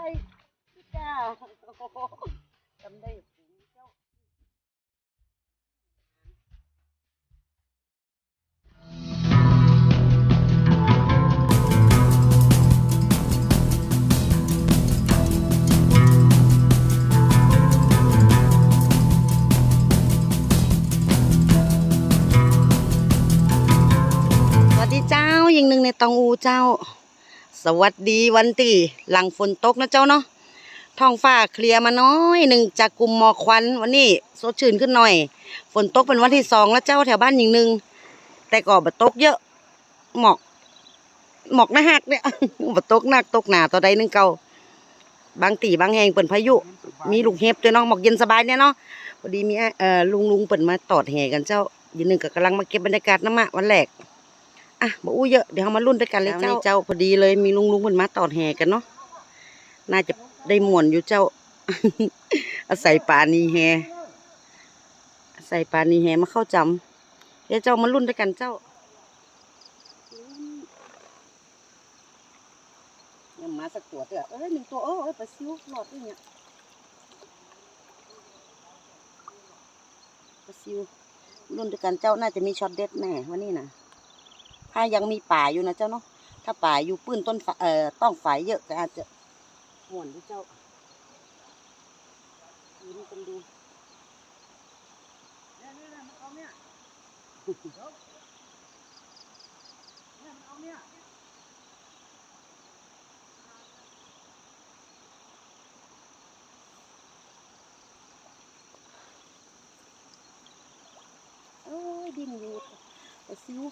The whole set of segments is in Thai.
ใจจ้าจำได้เจ้าสวัสดีเจ้ายิงหนึ่งในตองอูเจ้า สวัสดีวันตีหลังฝนตกนะเจ้าเนาะท้องฟ้าเคลียร์มาน้อยหนึ่งจากกลุ่มหมอกควันวันนี้สดชื่นขึ้นหน่อย ฝนตกเป็นวันที่สองแล้วเจ้าแถวบ้านยิงหนึ่งแต่ก็บ่ตกเยอะ หมอก หมอกหน้าหักเนี่ยบตกหนักตกหนาต่อใดหนึงเก่าบางตีบางแหงเปิ่นพายุ มีลูกเห็บด้วยเนาะหมอกเย็นสบายเนี่ยเนาะพอดีมีเอ่อลุงลุงเปิ่นมาตอดแห่กันเจ้ายินหนึ่งก็กำลังมาเก็บบรรยากาศน้ำมะวันแรก อะบ่อู้เยอะเดี๋ยวเรามาลุ้นด้วยกันเลยเจ้าเจ้าพอดีเลยมีลุงลุงเพิ่นมาตอดแห่กันเนาะน่าจะได้ม่วนอยู่เจ้า อาศัยปานีแฮอาศัยปานีแฮมาเข้าจำเดี๋ยวเจ้ามาลุ้นด้วยกันเจ้าเนี่ยมาสักตัวเถอะเอ้ยหนึ่งตัวเออเอ้ยปลาซิวหลอดด้วยเนี่ยปลาซิวลุ้นด้วยกันเจ้าน่าจะมีช็อตเด็ดแน่วันนี้นะ ถ้ายังมีป่าอยู่นะเจ้าเนาะถ้าป่าอยู่ปื้นต้นเอ่อต้องฝายเยอะก็อาจจะหมวนด้วยเจ้าดูนี่กันดูเนี่ยเนี่ยมันเอาเนี่ยเนี่ยมันเอาเนี่ยโอ้ยดินอยู่ไปซิว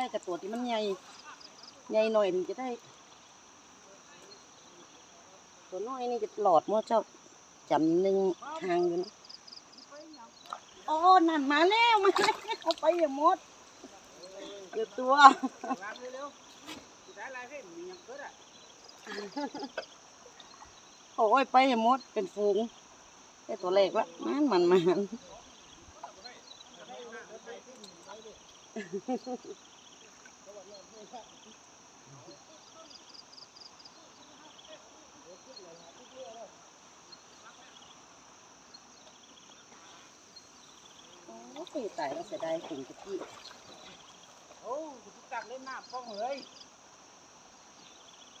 ได้แต่ตัวที่มันใหญ่ใหญ่หน่อยจะได้ ตัวน้อยนี่จะหลอดมั่วเจ้าจำหนึ่งทางอยู่นะโอ้นั่นมาแล้วมาแล้วเอาไปอย่าหมดเดี๋ยวตัวโอ้ยไปอย่าหมดเป็นฝูงได้ตัวเล็กละมันมันมัน โอ้ยตายแล้วเสียดายถุงตะกี้โอ้กูตักเล่นน้ำป้องเลย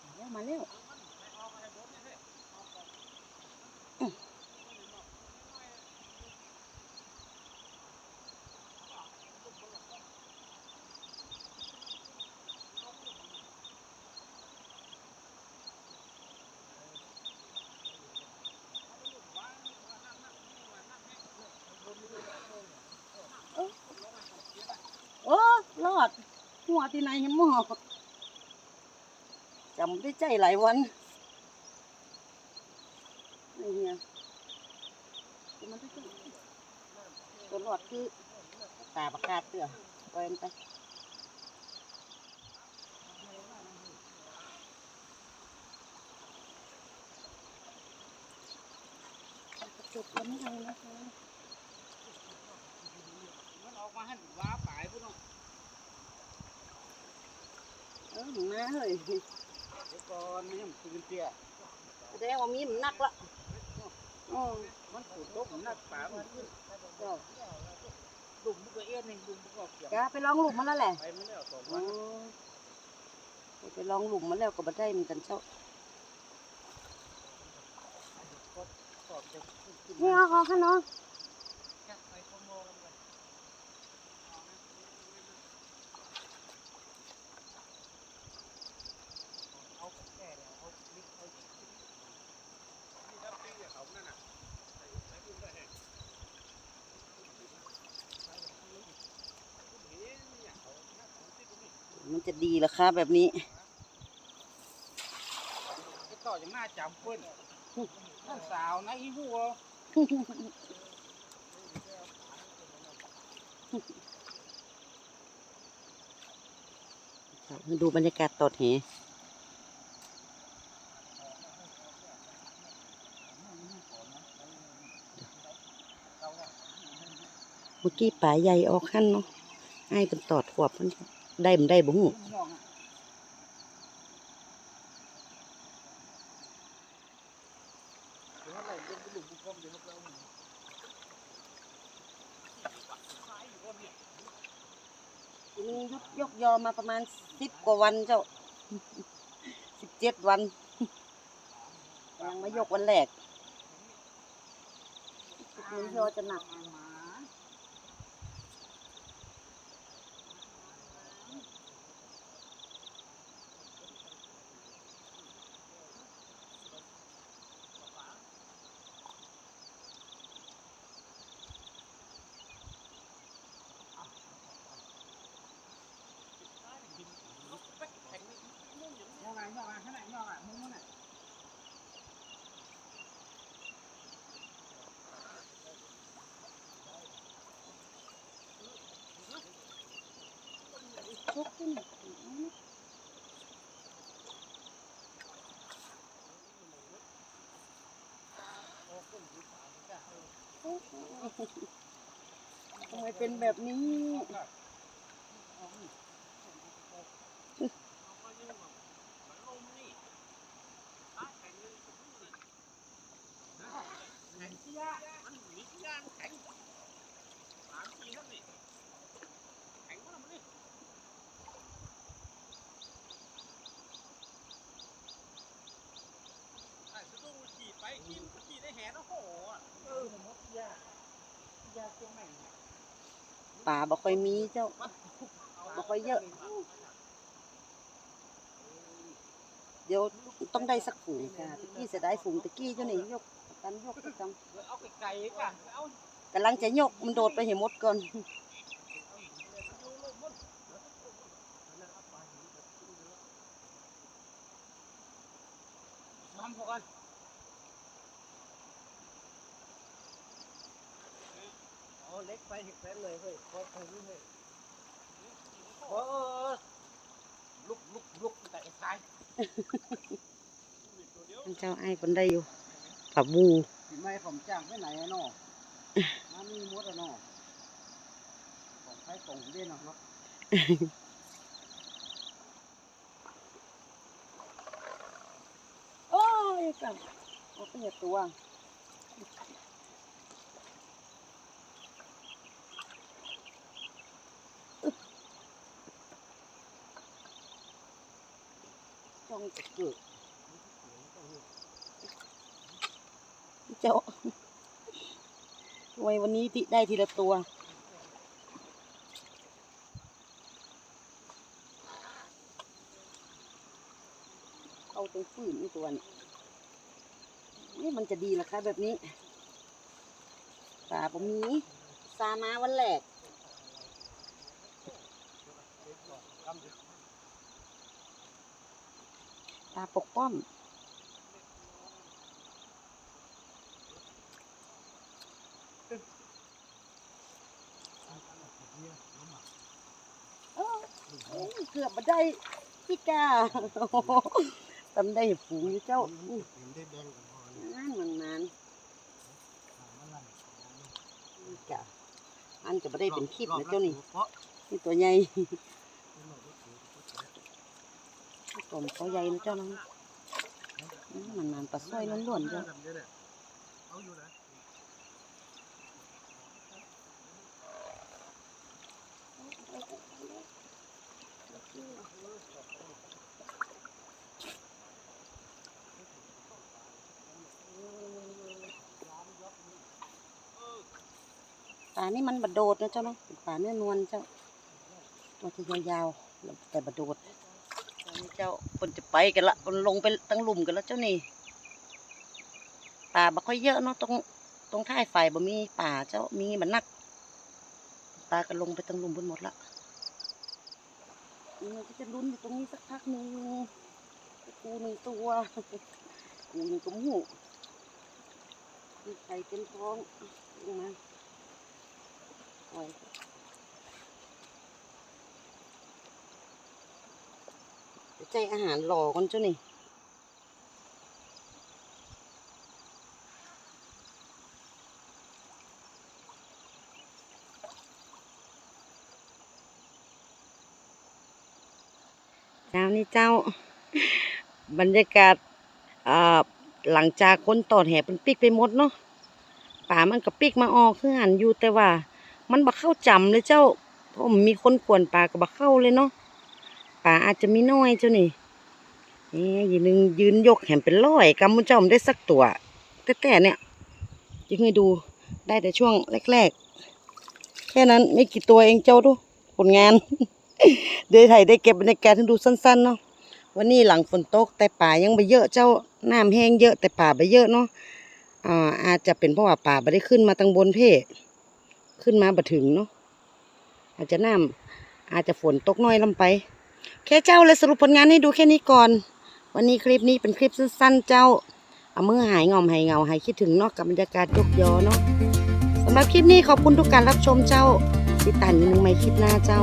มาแล้วมาแล้วโอ้รอด หัวที่ไหนเห็นหมอจำได้ใจหลายวันนี่เนี่ยตัวมันต้องตัวหลอดคือตาประกาศเตือปล่อยมันไปจุดแล้วไม่เอานะคะมันออกมาให้ว้าป่ายพุ่นเนาะ ออหนูมาเฮ้ยเดี๋ยวก่อนมันยังตื่นเตี้ยแสดงว่ามีมันหนักละอ๋อมันปวดตกมันนักป่ามันขึ้นเจ้าดุ่มมันก็เอ็นเองดุ่มมันก็เกี่ยวแกไปลองหลุมมาแล้วแหละไปมันแล้วสองอ๋วัอนไปลองหลุมมาแล้วก็บ่ได้เหมือนกันเจ้าสอบจะขึ้นนี่เอาเอาค่ะเนาะ ไปขโมยกันไป เอาแก่แล้วเอาลิฟต์เอาลิฟต์นี่ถ้าปีกับเขานั่นน่ะใส่ใส่พุ่นไปแห้งเห็นเนี่ยเขาหน้าของที่ตรงนี้ มันจะดีเหรอคะแบบนี้ไอ้ต่ออย่างหน้าจำเพิ่นน้องสาวนะอีหัวมาดูบรรยากาศตอดแหเมื่อกี้ป่าใหญ่ออกขั้นเนาะไอ้เป็นตอดขวบมัน ได้มันได้บุ้งยุยกยอมาประมาณสิบกว่าวันเจ้าสิบเจ็ดวันยังไม่ยกวันแรกมันยอจะหนัก ขึ้นทำไมเป็นแบบนี้มันหนีที่ยาแข็งสามสี่นั่นนี่แข็งมากมันนี่ไอ้สะดุ้งขี่ไปขี่มันขี่ได้แหนโอ้โหอะเออมดยายาเชียงใหม่เนี่ย ป่าบ่ค่อยมีเจ้าบ่ค่อยเยอะ เดี๋ยวต้องได้สักฝูงค่ะตะกี้เสียดายฝูงตะกี้เจ้านี่ยกกันยกประจเอาไกลๆกันเอาำกำลังจะยกมันโดดไปเห็นมดก่อน ทำพอกันเอาเล็ก ไปเห็กแป้นเลยเฮ้ยพอไปนี่เฮ้ยเออลุกลุกลุกแต่ไอ้ชายท่านเจ้าไอ้คนได้อยู่ปลาบูพี่ไม่ผมจ้างไปไหนอะเนาะมันมีมดอะเนาะของใครของเด่นเนาะโอ้ยกับโอ้เป็นตัวจ้องจะ เจ้าทำไมวันนี้ติได้ทีละตัว เอาตรงฝืนนี่ตัวนี้นี่มันจะดีหรอคะแบบนี้ปลาผมมีซามาวันแรกาปกป้อมเกือบมาได้พี่กาทำได้ฝูงเจ้านั่นมันนานพี่กาอันจะไม่ได้เป็นคลิปนะเจ้านี่นี่ตัวใหญ่ กลมตัวใหญ่นะเจ้าน้องมันนานปลาสร้อยล้วนๆเจ้าเอาอยู่นะปลานี่มันบดโดดนะเจ้าเนาะป็นปลาเนื้อนวลเจ้ามันจะยาวๆแต่บดโดด เจ้าคนจะไปกันละคนลงไปตั้งลุมกันแล้วเจ้านี่ป่าบ่ค่อยเยอะเนาะตรงตรงท้ายฝ่ายบ่มีป่าเจ้ามีมันนักปลาก็ลงไปตั้งลุมบนหมดละมันก็จะลุ้นอยู่ตรงนี้สักพักหนึ่งกูหนึ่งตัวกูหนึ่งตัวหมูมีไข่เต็มท้องลงมาโอ้ยเดี๋ยว ใจอาหารหล่อกันเจ้านี่เจ้านี่เจ้า บรรยากาศหลังจากคนตอดแห่เป็นปิกไปหมดเนาะป่ามันกับปิกมาออกคือหันอยู่แต่ว่า มันบักเข้าจำเลยเจ้าเพราะมันมีคนกวนปลากับบะเข้าเลยเนาะ ปลาอาจจะมีน้อยเจ้านี่นี่ยืนนึงยืนยกแหมเป็นร้อยกำมุนเจ้ามันได้สักตัว แต่แต่เนี่ยยังให้ดูได้แต่ช่วงแรกๆ แค่นั้นไม่กี่ตัวเองเจ้าดูผลงาน เดี๋ยวไทยได้เก็บบรรยากาศให้ดูสั้นๆเนาะวันนี้หลังฝนตกแต่ป่ายังไม่เยอะเจ้าน้ำแห้งเยอะแต่ป่าไม่เยอะเนาะอ่าอาจจะเป็นเพราะว่าป่าไม่ได้ขึ้นมาตั้งบนเพขึ้นมาบ่ถึงเนาะอาจจะน้ำอาจจะฝนตกน้อยลำไป แค่เจ้าเลยสรุปผลงานให้ดูแค่นี้ก่อน วันนี้คลิปนี้เป็นคลิปสั้นๆเจ้า เอามือหายงอมหายเงาหายคิดถึงเนาะกับบรรยากาศยกยอเนาะสำหรับคลิปนี้ขอบคุณทุกการรับชมเจ้าติดตามยังนึงไม่คลิปหน้าเจ้า